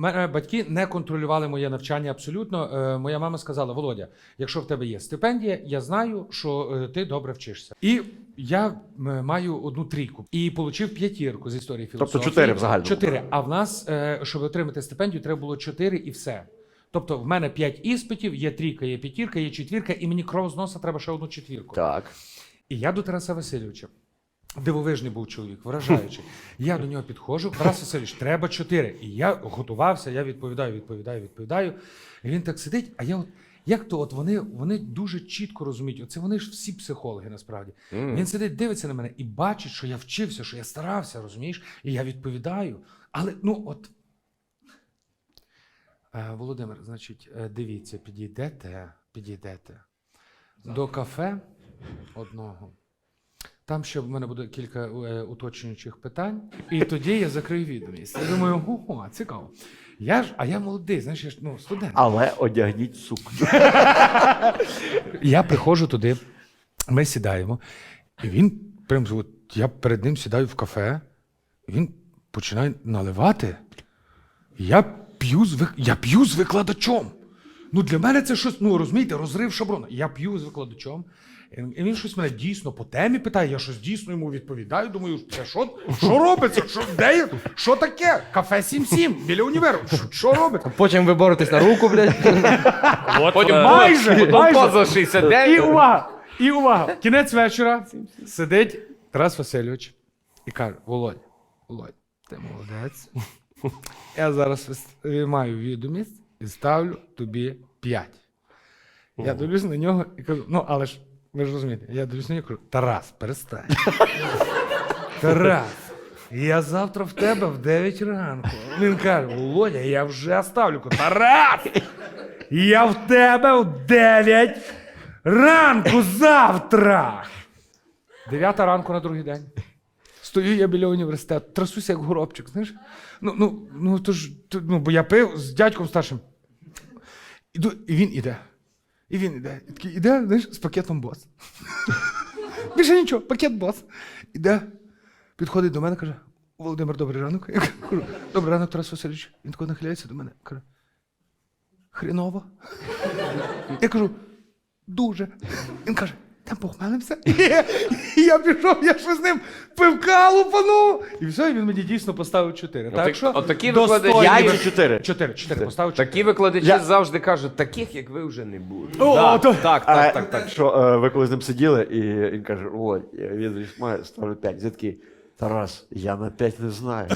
мене батьки не контролювали моє навчання абсолютно. Е, Моя мама сказала: Володя, якщо в тебе є стипендія, я знаю, що е, ти добре вчишся. І я маю одну трійку і отримав п'ятірку з історії філософії. чотири в загальному. Чотири. А в нас, е, щоб отримати стипендію, треба було чотири і все. Тобто в мене п'ять іспитів, є трійка, є п'ятірка, є четвірка, і мені кров з носа треба ще одну четвірку. Так. І я до Тараса Васильовича. Дивовижний був чоловік, вражаючий. Я до нього підходжу. Тарас Васильович, треба чотири. І я готувався, я відповідаю, відповідаю, відповідаю. І він так сидить, а я от. Як то от вони, вони дуже чітко розуміють, оце вони ж всі психологи насправді. Він сидить, дивиться на мене і бачить, що я вчився, що я старався, розумієш? І я відповідаю. Але ну от. Е, Володимир, значить, е, дивіться, підійдете, підійдете до кафе одного. Там ще в мене буде кілька е, уточнюючих питань, і тоді я закрию відомість. Я думаю, ого, цікаво. Я ж, а я молодий, знаєш, я ж ну, студент. Але одягніть сукню. Я приходжу туди, ми сідаємо, і він прям от, я перед ним сідаю в кафе, і він починає наливати. Я п'ю з вик- я п'ю з викладачом. Ну, для мене це щось, ну розумієте, розрив шаблону. Я п'ю з викладачом. І він щось мене дійсно по темі питає, я щось дійсно йому відповідаю. Думаю, це що, що робиться? Що, де, є? що таке? Кафе 7-7 біля універу. Що, що робиться? Потім ви боретесь на руку, блядь. От, Потім е, майже, потім майже. поза І увага! І увага! Кінець вечора сидить Тарас Васильович і каже: Володь, Володь, ти молодець. Я зараз маю відомість і ставлю тобі 5. Я дивлюсь на нього і кажу: ну, але ж ви ж розумієте, я на нього кажу, Тарас, перестань. Тарас, я завтра в тебе в 9 ранку. Він каже: Володя, я вже ставлю. Тарас! Я в тебе в 9 ранку завтра. Дев'ята ранку на другий день. Стою я біля університету, трасуся як горобчик, знаєш? Ну, ну, ну, то ж, ну, бо я пив з дядьком старшим. Іду, і він іде. І він іде. І такий іде, знаєш, з пакетом бос. Більше нічого, пакет бос. Іде, підходить до мене, каже: Володимир, добрий ранок. Я кажу, добрий ранок, Тарас Васильович. Він такий нахиляється до мене. Каже, хріново. Я кажу, дуже. Він каже, там похмелився. І я, пішов, я ж з ним пивка лупанув. І все, і він мені дійсно поставив чотири. Так так- що от такі достойні викладачі- чи чотири? Чотири, чотири поставив чотири. Такі викладачі Я- завжди кажуть, таких, як ви, вже не буде. О, Да, то- Так, так, так, так. Що е, ви коли з ним сиділи, і він каже: Володь, я відомість маю, ставлю 5. Я такий, Тарас, я на 5 не знаю.